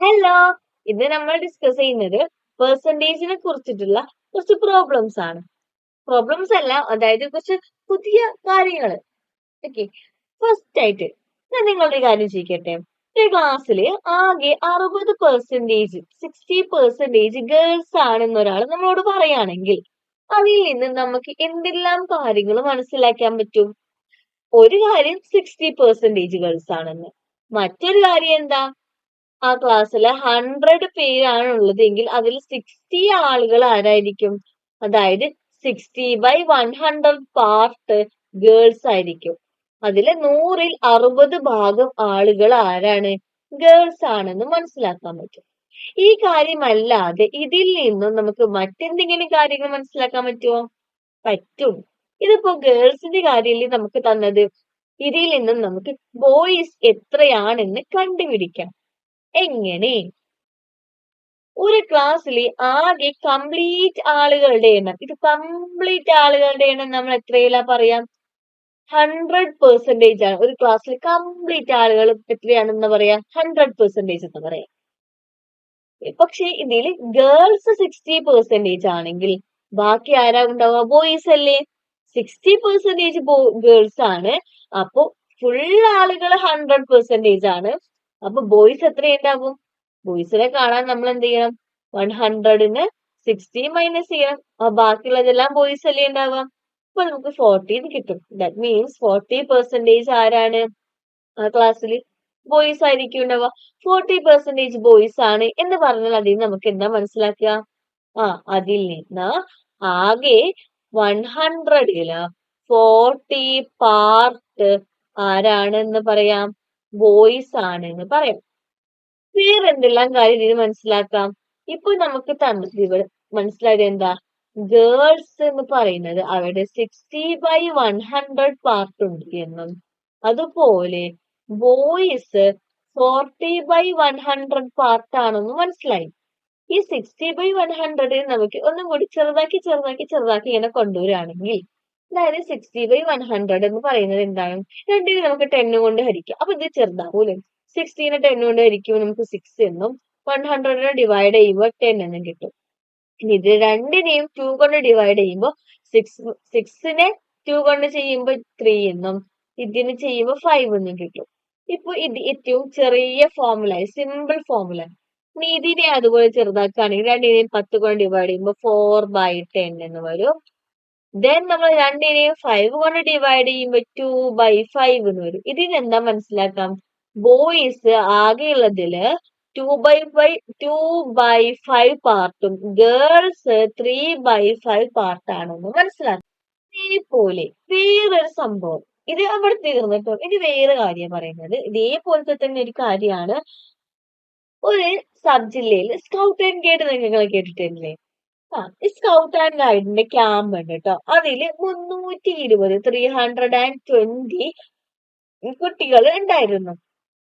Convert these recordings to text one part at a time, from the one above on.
Hello ഇത് നമ്മൾ discuss ചെയ്യുന്നത് പെർസെന്റേജിനെ കുറിച്ചിട്ടുള്ള കുറച്ച് പ്രോബ്ലംസ് ആണ്. പ്രോബ്ലംസ് അല്ല അതായത് കുറച്ച് പുതിയ കാര്യങ്ങൾ ഓക്കെ ഫസ്റ്റ് ആയിട്ട് ഞാൻ നിങ്ങളുടെ കാര്യം ചോദിക്കട്ടെ? ഒരു ക്ലാസ്സിൽ ആകെ അറുപത് പെർസെന്റേജ് സിക്സ്റ്റി പെർസെന്റേജ് ഗേൾസ് ആണെന്ന് ഒരാൾ നമ്മളോട് പറയുകയാണെങ്കിൽ അതിൽ നിന്ന് നമുക്ക് എന്തെല്ലാം കാര്യങ്ങൾ മനസ്സിലാക്കാൻ പറ്റും? ഒരു കാര്യം സിക്സ്റ്റി പെർസെന്റേജ് ഗേൾസ് ആണെന്ന്. മറ്റൊരു കാര്യം എന്താ? ആ ക്ലാസ്സിൽ ഹൺഡ്രഡ് പേരാണ് ഉള്ളതെങ്കിൽ അതിൽ സിക്സ്റ്റി ആളുകൾ ആരായിരിക്കും? അതായത് sixty by one hundred part girls ആയിരിക്കും. അതിൽ നൂറിൽ അറുപത് ഭാഗം ആളുകൾ ആരാണ്? ഗേൾസ് ആണെന്ന് മനസ്സിലാക്കാൻ പറ്റും. ഈ കാര്യമല്ലാതെ ഇതിൽ നിന്നും നമുക്ക് മറ്റെന്തെങ്കിലും കാര്യങ്ങൾ മനസ്സിലാക്കാൻ പറ്റുമോ പറ്റും. ഇതിപ്പോ ഗേൾസിന്റെ കാര്യത്തിൽ നമുക്ക് തന്നത്? ഇതിൽ നിന്നും നമുക്ക് ബോയ്സ് എത്രയാണെന്ന് കണ്ടുപിടിക്കാം. എങ്ങനെ? ഒരു ക്ലാസ്സിലെ ആകെ കംപ്ലീറ്റ് ആളുകളുടെ എണ്ണം. ഇത് കംപ്ലീറ്റ് ആളുകളുടെ എണ്ണം നമ്മൾ എത്രയിലാ പറയാം? ഹൺഡ്രഡ് പെർസെന്റേജ് ആണ്. ഒരു ക്ലാസ്സിൽ കംപ്ലീറ്റ് ആളുകൾ എത്രയാണെന്ന് പറയാ? ഹൺഡ്രഡ് പെർസെന്റേജ് എന്ന് പറയാം. പക്ഷെ ഇതിൽ ഗേൾസ് സിക്സ്റ്റി പെർസെന്റേജ് ആണെങ്കിൽ ബാക്കി ആരാ ഉണ്ടാവുക ബോയ്സ് അല്ലേ സിക്സ്റ്റി പെർസെന്റേജ് ഗേൾസ് ആണ്. അപ്പോൾ ഫുൾ ആളുകൾ ഹൺഡ്രഡ് പെർസെന്റേജ് ആണ്. അപ്പൊ ബോയ്സ് എത്ര ബോയ്സിനെ കാണാൻ നമ്മൾ എന്ത് ചെയ്യണം? വൺ ഹൺഡ്രഡിന് സിക്സ്റ്റി മൈനസ് ചെയ്യണം. ആ ബാക്കിയുള്ളതെല്ലാം ബോയ്സ് അല്ലേ ഉണ്ടാവാം അപ്പൊ നമുക്ക് ഫോർട്ടീന്ന് കിട്ടും. ദാറ്റ് മീൻസ് ഫോർട്ടി പെർസെന്റേജ് ആരാണ്? ആ ക്ലാസ്സിൽ ബോയ്സ് ആയിരിക്കും ഉണ്ടാവുക. ഫോർട്ടി പെർസെന്റേജ് ബോയ്സ് ആണ് എന്ന് പറഞ്ഞാൽ അതിൽ നമുക്ക് എന്താ മനസ്സിലാക്കുക? ആ അതിൽ നിന്ന് ആകെ വൺ ഹൺഡ്രഡിൽ ഫോർട്ടി പാർട്ട് ആരാണെന്ന് പറയാം. ബോയ്സ് ആണ് എന്ന് പറയാം. വേറെ എന്തെല്ലാം കാര്യം ഇതിന് മനസ്സിലാക്കാം? ഇപ്പൊ നമുക്ക് തന്നിട്ട് മനസ്സിലായത് എന്താ? ഗേൾസ് എന്ന് പറയുന്നത് അവരുടെ sixty by one hundred part ഉണ്ട് എന്നും. അതുപോലെ boys forty by one hundred part ആണെന്ന് മനസ്സിലായി. ഈ സിക്സ്റ്റി ബൈ വൺ ഹൺഡ്രഡിന് നമുക്ക് ഒന്നും കൂടി ചെറുതാക്കി ചെറുതാക്കി ചെറുതാക്കി ഇങ്ങനെ കൊണ്ടുവരികയാണെങ്കിൽ അതായത് സിക്സ്റ്റി ബൈ വൺ ഹൺഡ്രഡ് എന്ന് പറയുന്നത് എന്താണ്? രണ്ടിനെ നമുക്ക് ടെൻ കൊണ്ട് ഹരിക്കാം. അപ്പൊ ഇത് ചെറുതാവൂലേ? സിക്സ്റ്റീനെ ടെൻ കൊണ്ട് ഹരിക്കുമ്പോൾ നമുക്ക് സിക്സ് എന്നും വൺ ഹൺഡ്രഡിനെ ഡിവൈഡ് ചെയ്യുമ്പോൾ ടെൻ എന്നും കിട്ടും. ഇനി ഇത് രണ്ടിനെയും ടു കൊണ്ട് ഡിവൈഡ് ചെയ്യുമ്പോൾ സിക്സ് സിക്സിനെ ടു കൊണ്ട് ചെയ്യുമ്പോൾ ത്രീ എന്നും ഇതിന് ചെയ്യുമ്പോൾ ഫൈവ് എന്നും കിട്ടും. ഇപ്പൊ ഇത് ഏറ്റവും ചെറിയ ഫോമുല സിമ്പിൾ ഫോമുല ഇനി ഇതിനെ അതുപോലെ ചെറുതാക്കുകയാണെങ്കിൽ രണ്ടിനെയും പത്ത് കൊണ്ട് ഡിവൈഡ് ചെയ്യുമ്പോൾ ഫോർ ബൈ ടെൻ എന്ന് വരും. ദെൻ നമ്മൾ രണ്ടിനെയും ഫൈവ് കൊണ്ട് ഡിവൈഡ് ചെയ്യുമ്പോൾ ടു ബൈ ഫൈവ് എന്ന് വരും. ഇതിന് എന്താ മനസ്സിലാക്കാം? Boys ആകെയുള്ളതിൽ two by five two by five പാർട്ടും ഗേൾസ് ത്രീ ബൈ ഫൈവ് പാർട്ടാണെന്ന് മനസ്സിലാക്കാം. ഇതേപോലെ വേറൊരു സംഭവം. ഇത് അവിടെ തീർന്നിട്ടോ ഇത് വേറെ കാര്യം പറയുന്നത്. ഇതേപോലത്തെ തന്നെ ഒരു കാര്യമാണ്. ഒരു സബ് ജില്ലയിൽ സ്കൗട്ട് ആൻഡ് ഗൈഡ് നിങ്ങൾ കേട്ടിട്ടില്ലേ? ആ സ്കൗട്ട് ആൻഡ് ഗൈഡിന്റെ ക്യാമ്പ് ഉണ്ട് കേട്ടോ അതിൽ മുന്നൂറ്റി ഇരുപത് ത്രീ ഹൺഡ്രഡ് ആൻഡ് ട്വന്റി കുട്ടികൾ ഉണ്ടായിരുന്നു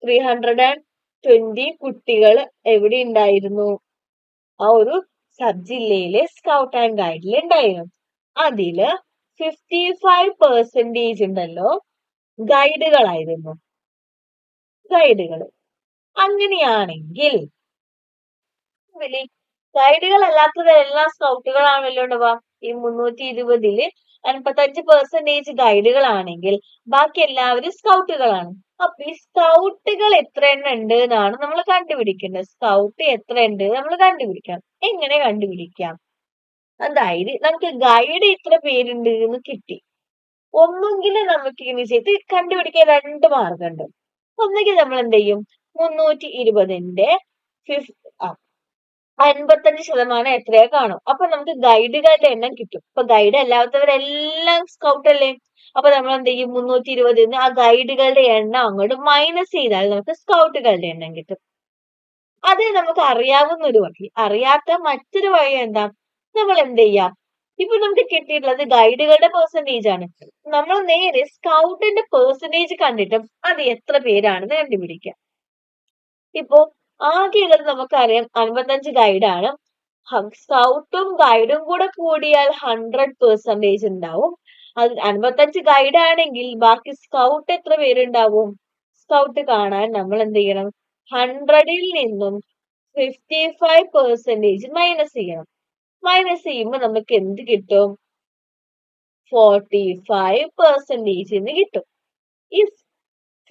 ത്രീ ഹൺഡ്രഡ് ആൻഡ് ട്വന്റി കുട്ടികൾ എവിടെ ഉണ്ടായിരുന്നു ആ ഒരു സബ് ജില്ലയിലെ സ്കൗട്ട് ആൻഡ് ഗൈഡിൽ ഉണ്ടായിരുന്നു അതിൽ ഫിഫ്റ്റി ഫൈവ് പെർസെന്റേജ് ഉണ്ടല്ലോ ഗൈഡുകളായിരുന്നു ഗൈഡുകൾ അങ്ങനെയാണെങ്കിൽ ഗൈഡുകൾ അല്ലാത്തവരെല്ലാം സ്കൗട്ടുകളാണല്ലോ ഉണ്ടാവുക. ഈ മുന്നൂറ്റി ഇരുപതിൽ അൻപത്തഞ്ച് പെർസെന്റേജ് ഗൈഡുകളാണെങ്കിൽ ബാക്കി എല്ലാവരും സ്കൗട്ടുകളാണ്. അപ്പൊ ഈ സ്കൗട്ടുകൾ എത്ര എണ്ണം ഉണ്ട് എന്നാണ് നമ്മൾ കണ്ടുപിടിക്കേണ്ടത്. സ്കൗട്ട് എത്ര ഉണ്ട് നമ്മൾ കണ്ടുപിടിക്കാം എങ്ങനെ കണ്ടുപിടിക്കാം? അതായത് നമുക്ക് ഗൈഡ് ഇത്ര പേരുണ്ട് എന്ന് കിട്ടി. ഒന്നുകിൽ നമുക്ക് ഇങ്ങനെ ചെയ്ത് കണ്ടുപിടിക്കാൻ രണ്ട് മാർഗമുണ്ട്. ഒന്നുകിൽ നമ്മൾ എന്ത് ചെയ്യും? മുന്നൂറ്റി ഇരുപതിന്റെ ഫിഫ് അൻപത്തഞ്ച് ശതമാനം എത്രയാ കാണും. അപ്പൊ നമുക്ക് ഗൈഡുകളുടെ എണ്ണം കിട്ടും. ഇപ്പൊ ഗൈഡ് അല്ലാത്തവരെല്ലാം സ്കൗട്ട് അല്ലേ? അപ്പൊ നമ്മൾ എന്ത് ചെയ്യും മുന്നൂറ്റി ഇരുപതിൽ നിന്ന് ആ ഗൈഡുകളുടെ എണ്ണം അങ്ങോട്ട് മൈനസ് ചെയ്താൽ നമുക്ക് സ്കൗട്ടുകളുടെ എണ്ണം കിട്ടും. അത് നമുക്ക് അറിയാവുന്ന ഒരു വഴി. അറിയാത്ത മറ്റൊരു വഴി എന്താ? നമ്മൾ എന്ത് ചെയ്യാം ഇപ്പൊ നമുക്ക് കിട്ടിയിട്ടുള്ളത് ഗൈഡുകളുടെ പെർസെന്റേജ് ആണ്. നമ്മൾ നേരെ സ്കൗട്ടിന്റെ പെർസെന്റേജ് കണ്ടിട്ടും അത് എത്ര പേരാണെന്ന് കണ്ടുപിടിക്കാം. ഇപ്പോ ആകെയുള്ളത് നമുക്കറിയാം അൻപത്തഞ്ച് ഗൈഡാണ് സ്കൗട്ടും ഗൈഡും കൂടെ കൂടിയാൽ ഹൺഡ്രഡ് പെർസെന്റേജ് ഉണ്ടാവും. അത് അൻപത്തഞ്ച് ഗൈഡ് ആണെങ്കിൽ ബാക്കി സ്കൗട്ട് എത്ര പേരുണ്ടാവും? സ്കൗട്ട് കാണാൻ നമ്മൾ എന്ത് ചെയ്യണം? ഹൺഡ്രഡിൽ നിന്നും ഫിഫ്റ്റി ഫൈവ് പെർസെന്റേജ് മൈനസ് ചെയ്യണം. മൈനസ് ചെയ്യുമ്പോൾ നമുക്ക് എന്ത് കിട്ടും? ഫോർട്ടി ഫൈവ് പെർസെന്റേജ് എന്ന് കിട്ടും. ഈ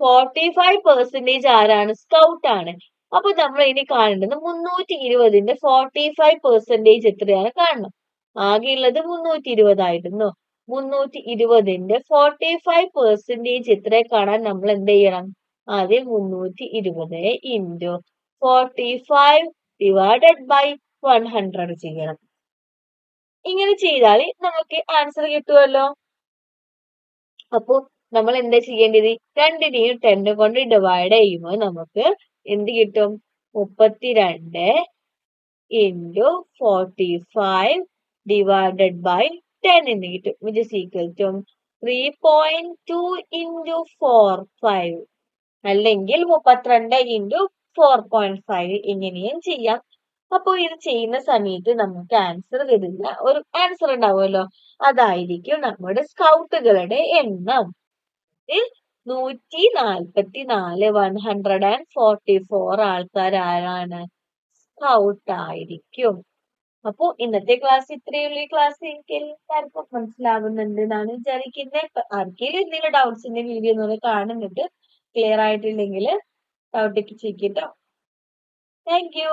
ഫോർട്ടി ഫൈവ് പെർസെന്റേജ് ആരാണ്? സ്കൗട്ട് ആണ്. അപ്പൊ നമ്മൾ ഇനി കാണേണ്ടത് മുന്നൂറ്റി ഇരുപതിന്റെ ഫോർട്ടി ഫൈവ് പെർസെന്റേജ് എത്രയാണ് കാണണം? ആകെയുള്ളത് മുന്നൂറ്റി ഇരുപതായിരുന്നു മുന്നൂറ്റി ഇരുപതിന്റെ ഫോർട്ടി ഫൈവ് പെർസെന്റേജ് എത്ര കാണാൻ നമ്മൾ എന്ത് ചെയ്യണം? ആദ്യം മുന്നൂറ്റി ഇരുപത് into forty five divided by one hundred ചെയ്യണം. ഇങ്ങനെ ചെയ്താൽ നമുക്ക് ആൻസർ കിട്ടുമല്ലോ അപ്പോൾ നമ്മൾ എന്താ ചെയ്യേണ്ടത്? രണ്ടിനെയും ടെൻ കൊണ്ട് ഡിവൈഡ് ചെയ്യുമ്പോൾ നമുക്ക് എന്ത് കിട്ടും? മുപ്പത്തിരണ്ട് into forty five divided by ten എന്ന് കിട്ടും? Which is equal to three point two into four five അല്ലെങ്കിൽ മുപ്പത്തിരണ്ട് ഇന്റു ഫോർ പോയിന്റ് ഫൈവ് ഇങ്ങനെയും ചെയ്യാം. അപ്പോൾ ഇത് ചെയ്യുന്ന സമയത്ത് നമുക്ക് ആൻസർ വരില്ല ഒരു ആൻസർ ഉണ്ടാവുമല്ലോ. അതായിരിക്കും നമ്മുടെ സ്കൗട്ടുകളുടെ എണ്ണം. നൂറ്റി നാൽപ്പത്തി നാല് one hundred and forty four ആൾക്കാർ ആരാണ് സ്കൗട്ട് ആയിരിക്കും അപ്പോ ഇന്നത്തെ ക്ലാസ് ഇത്രയേ ഉള്ളൂ ഈ ക്ലാസ് എനിക്ക് എല്ലാവർക്കും മനസ്സിലാകുന്നുണ്ട് എന്നാണ് വിചാരിക്കുന്നത് ആർക്കെങ്കിലും എന്തെങ്കിലും ഡൗട്ട്സ് ഉണ്ടെങ്കിൽ വീഡിയോ ഒന്ന് കാണുന്നുണ്ട്. ക്ലിയർ ആയിട്ടില്ലെങ്കിൽ ഡൗട്ടൊക്കെ ചെയ്യിക്കട്ടോ താങ്ക് യു